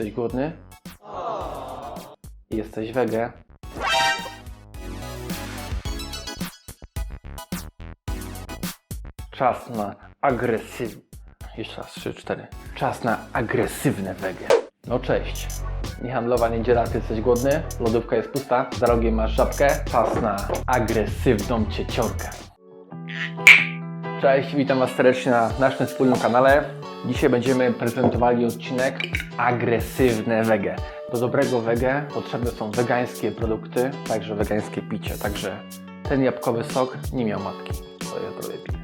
Jesteś głodny? Jesteś wege? Czas na agresyw... Jeszcze raz, trzy, cztery. Czas na agresywne wege. No cześć. Niehandlowa niedziela, ty jesteś głodny? Lodówka jest pusta, za rogiem masz żabkę. Czas na agresywną cieciorkę. Cześć, witam Was serdecznie na naszym wspólnym kanale. Dzisiaj będziemy prezentowali odcinek Agresywne wege. Do dobrego wege potrzebne są wegańskie produkty, także wegańskie picie. Także ten jabłkowy sok nie miał matki. To ja trochę piję.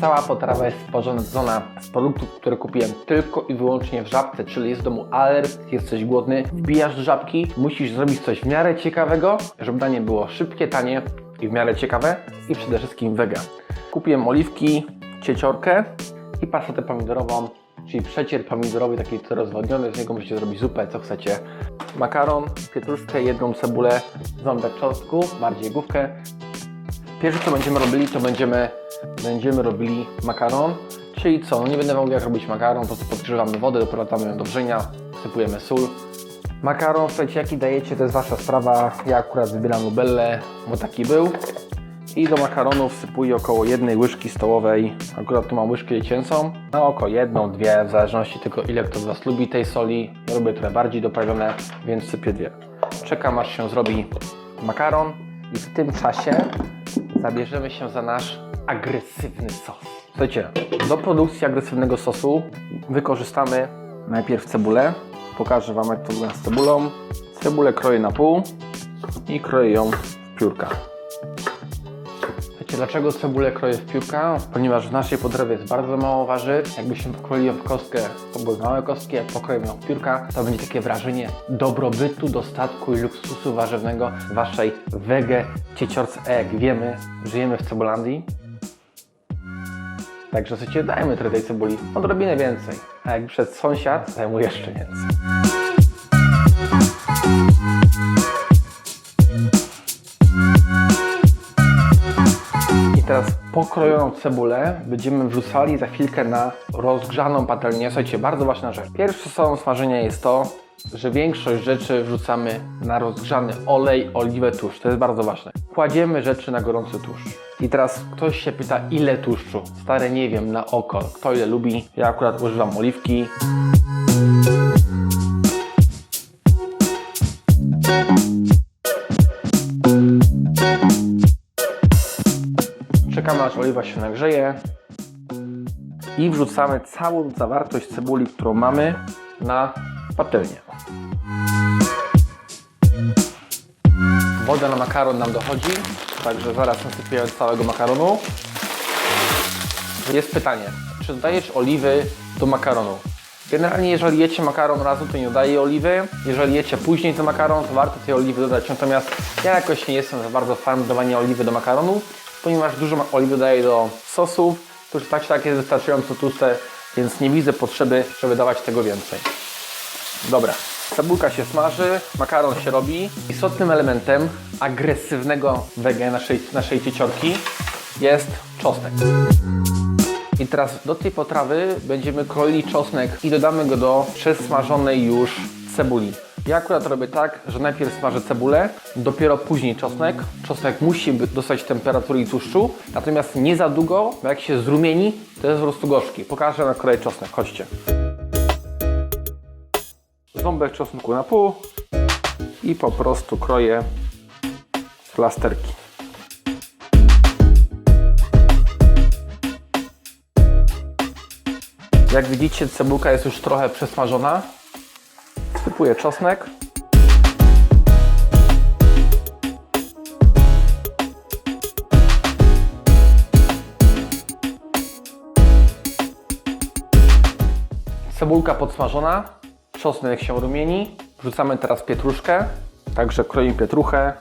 Cała potrawa jest sporządzona z produktów, które kupiłem tylko i wyłącznie w żabce, czyli jest w domu alert, jesteś głodny, wbijasz żabki, musisz zrobić coś w miarę ciekawego, żeby danie było szybkie, tanie i w miarę ciekawe i przede wszystkim wega. Kupiłem oliwki, cieciorkę i pasatę pomidorową, czyli przecier pomidorowy, taki rozwodniony, z niego możecie zrobić zupę, co chcecie. Makaron, pietruszkę, jedną cebulę, ząbek czosnku, bardziej główkę, Pierwsze co będziemy robili, to będziemy, będziemy robili makaron, czyli co, no nie będę wam jak robić makaron, po prostu podgrzewamy wodę, doprowadzamy ją do wrzenia, wsypujemy sól. Makaron, słuchajcie, jaki dajecie, to jest wasza sprawa, ja akurat wybieram Nubelle, bo taki był. I do makaronu wsypuję około jednej łyżki stołowej, akurat tu mam łyżkę dziecięcą, na oko jedną, dwie, w zależności tylko ile kto z Was lubi tej soli. Ja lubię trochę bardziej doprawione, więc sypię dwie. Czekam aż się zrobi makaron i w tym czasie zabierzemy się za nasz agresywny sos. Słuchajcie, do produkcji agresywnego sosu wykorzystamy najpierw cebulę. Pokażę Wam jak to wygląda z cebulą. Cebulę kroję na pół i kroję ją w piórka. Wiecie dlaczego cebulę kroję w piórka? Ponieważ w naszej potrawie jest bardzo mało warzyw. Jakbyśmy pokroili ją w kostkę, to były małe kostki, jak pokroimy ją w piórka, to będzie takie wrażenie dobrobytu, dostatku i luksusu warzywnego waszej wege cieciorce. Jak wiemy, żyjemy w Cebulandii. Także słuchajcie, dajmy trochę tej cebuli, odrobinę więcej. A jak przed sąsiad, daj mu jeszcze więcej. I teraz pokrojoną cebulę będziemy wrzucali za chwilkę na rozgrzaną patelnię. Słuchajcie, bardzo ważna rzecz. Pierwszą stroną smażenia jest to, że większość rzeczy wrzucamy na rozgrzany olej, oliwę, tłuszcz. To jest bardzo ważne. Kładziemy rzeczy na gorący tłuszcz. I teraz ktoś się pyta, ile tłuszczu? Stare nie wiem, na oko. Kto ile lubi? Ja akurat używam oliwki. Czekamy aż oliwa się nagrzeje i wrzucamy całą zawartość cebuli, którą mamy na patelnię. Woda na makaron nam dochodzi, także zaraz nasypiemy całego makaronu. Jest pytanie, czy dodajesz oliwy do makaronu? Generalnie jeżeli jecie makaron razu, to nie dodaję oliwy. Jeżeli jecie później ten makaron, to warto tej oliwy dodać. Natomiast ja jakoś nie jestem za bardzo fan dodawania oliwy do makaronu, ponieważ dużo oliwy dodaję do sosów, które tak czy tak jest wystarczająco tłuste, więc nie widzę potrzeby, żeby dawać tego więcej. Dobra, cebulka się smaży, makaron się robi. Istotnym elementem agresywnego wege naszej, naszej cieciorki jest czosnek. I teraz do tej potrawy będziemy kroili czosnek i dodamy go do przesmażonej już cebuli. Ja akurat robię tak, że najpierw smażę cebulę, dopiero później czosnek. Czosnek musi dostać temperatury i tłuszczu, natomiast nie za długo, bo jak się zrumieni, to jest po prostu gorzki. Pokażę na kolej czosnek, chodźcie. Ząbek czosnku na pół i po prostu kroję plasterki. Jak widzicie, cebulka jest już trochę przesmażona. Wsypuję czosnek. Cebulka podsmażona, czosnek się rumieni. Wrzucamy teraz pietruszkę, także kroimy pietruchę.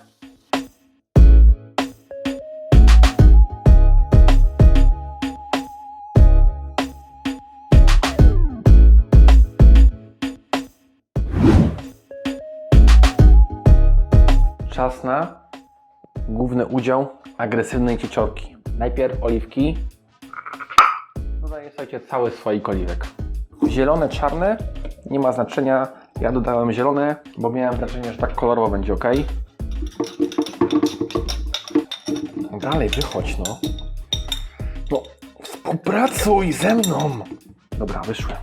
Czas na główny udział agresywnej cieciorki. Najpierw oliwki. słuchajcie, cały słoik oliwek. Zielone, czarne, nie ma znaczenia. Ja dodałem zielone, bo miałem wrażenie, że tak kolorowo będzie ok. Dalej, wychodź no. No, współpracuj ze mną. Dobra, wyszłem.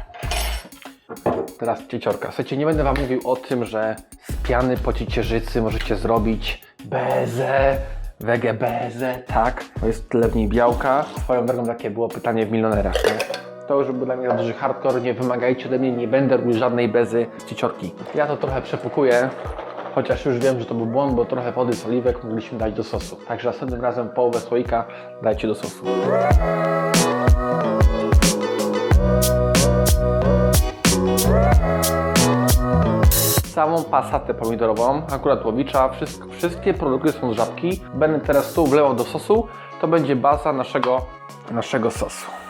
Teraz cieciorka. Słuchajcie, nie będę Wam mówił o tym, że z piany po ciecierzycy możecie zrobić bezę, wege bezę, tak? To jest tyle w niej białka. Swoją drogą takie było pytanie w milionerach, nie? To już był dla mnie duży hardcore, nie wymagajcie ode mnie, nie będę robił żadnej bezy cieciorki. Ja to trochę przepukuję, chociaż już wiem, że to był błąd, bo trochę wody z oliwek mogliśmy dać do sosu. Także następnym razem połowę słoika dajcie do sosu. całą pasatę pomidorową, akurat łowicza, wszystko, wszystkie produkty są z żabki. Będę teraz tu wlewał do sosu, to będzie baza naszego, naszego sosu.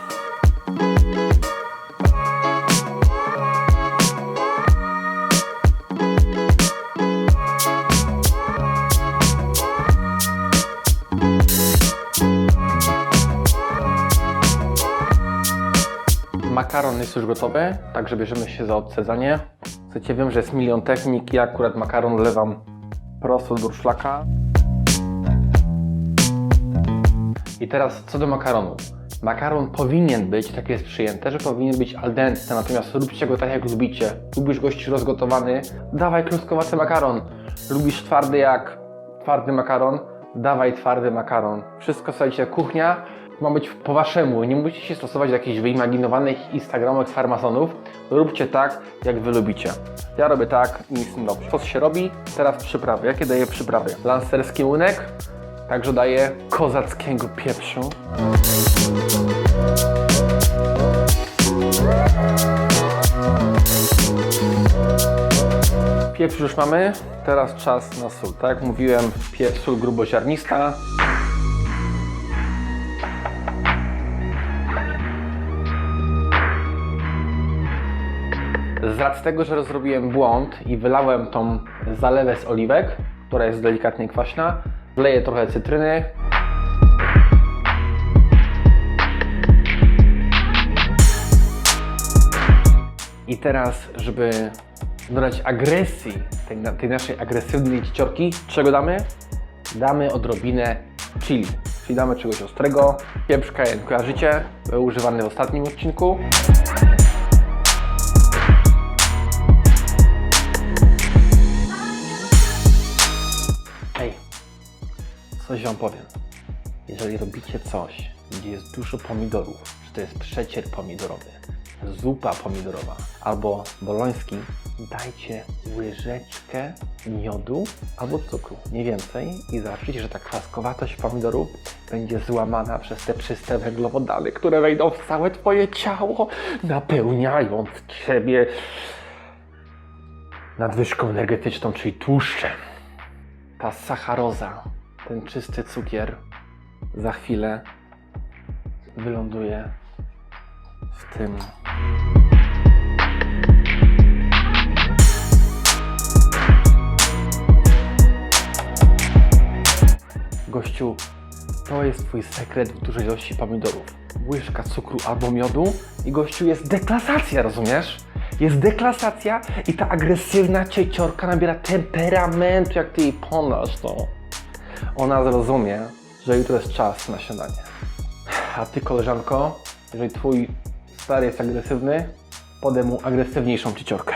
Makaron jest już gotowy, także bierzemy się za odsadzanie. Słuchajcie, wiem, że jest milion technik, ja akurat makaron lewam prosto z durszlaka. I teraz co do makaronu. Makaron powinien być, tak jest przyjęte, że powinien być al dente, natomiast róbcie go tak jak lubicie. Lubisz gości rozgotowany, dawaj kluskowaty makaron. Lubisz twardy jak twardy makaron, dawaj twardy makaron. Wszystko, słuchajcie, kuchnia ma być po waszemu. Nie musicie się stosować do jakichś wyimaginowanych instagramowych farmazonów. Róbcie tak, jak wy lubicie. Ja robię tak i jest dobrze. Co się robi? Teraz przyprawy. Jakie daję przyprawy? Lancerski łynek, także daję kozackiego pieprzu. Pieprz już mamy, teraz czas na sól. Tak jak mówiłem, pie- sól gruboziarnista. Z racji tego, że zrobiłem błąd i wylałem tą zalewę z oliwek, która jest delikatnie kwaśna, wleję trochę cytryny. I teraz, żeby dodać agresji tej, tej naszej agresywnej cieciorki, czego damy? Damy odrobinę chili, czyli damy czegoś ostrego. Pieprz kajen, kojarzycie? Był używany w ostatnim odcinku. Coś wam powiem. Jeżeli robicie coś, gdzie jest dużo pomidorów, czy to jest przecier pomidorowy, zupa pomidorowa albo boloński, dajcie łyżeczkę miodu albo cukru, nie więcej i zobaczycie, że ta kwaskowatość pomidorów będzie złamana przez te czyste węglowodany, które wejdą w całe Twoje ciało, napełniając Ciebie nadwyżką energetyczną, czyli tłuszczem ta sacharoza, ten czysty cukier za chwilę wyląduje w tym. Gościu, to jest twój sekret w dużej ilości pomidorów. Łyżka cukru albo miodu i gościu jest deklasacja, rozumiesz? Jest deklasacja i ta agresywna cieciorka nabiera temperamentu, jak ty jej ponasz, no. Ona zrozumie, że jutro jest czas na śniadanie. A ty, koleżanko, jeżeli twój stary jest agresywny, podaj mu agresywniejszą cieciorkę.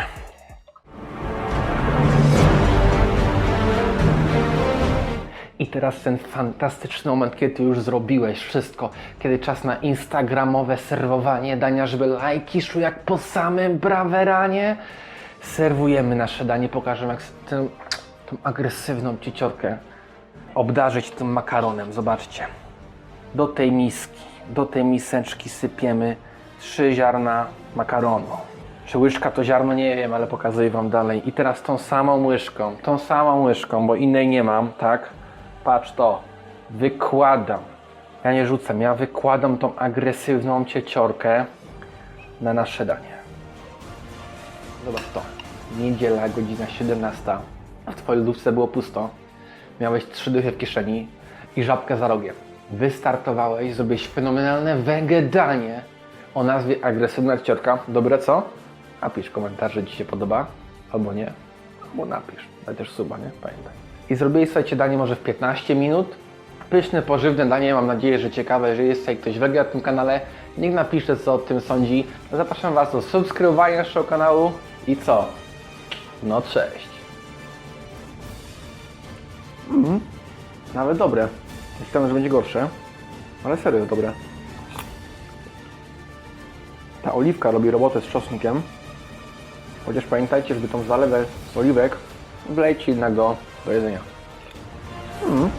I teraz ten fantastyczny moment, kiedy ty już zrobiłeś wszystko, kiedy czas na instagramowe serwowanie dania, żeby lajki szły jak po samym braweranie. Serwujemy nasze danie, pokażemy jak tę, tą agresywną cieciorkę obdarzyć tym makaronem. Zobaczcie. Do tej miski, do tej miseczki sypiemy trzy ziarna makaronu. Czy łyżka to ziarno? Nie wiem, ale pokazuję Wam dalej. I teraz tą samą łyżką, tą samą łyżką, bo innej nie mam, tak? Patrz to. Wykładam. Ja nie rzucam, ja wykładam tą agresywną cieciorkę na nasze danie. Zobacz to. Niedziela, godzina 17. A w Twojej lodówce było pusto. Miałeś trzy dychy w kieszeni i żabkę za rogiem. Wystartowałeś, zrobiłeś fenomenalne wege danie, o nazwie Agresywna Ciotka. Dobre co? Napisz komentarz, że Ci się podoba, albo nie, albo napisz. Daj też suba, nie? Pamiętaj. I zrobiłeś słuchajcie danie może w 15 minut. Pyszne, pożywne danie, mam nadzieję, że ciekawe. Jeżeli jest tutaj ktoś wege na tym kanale, niech napisze co o tym sądzi. Zapraszam Was do subskrybowania naszego kanału i co? No cześć. Mhm. Nawet dobre. Myślałem, że będzie gorsze, ale serio jest dobre. Ta oliwka robi robotę z czosnkiem. Chociaż pamiętajcie, żeby tą zalewę z oliwek wlejcie innego do jedzenia. Mm.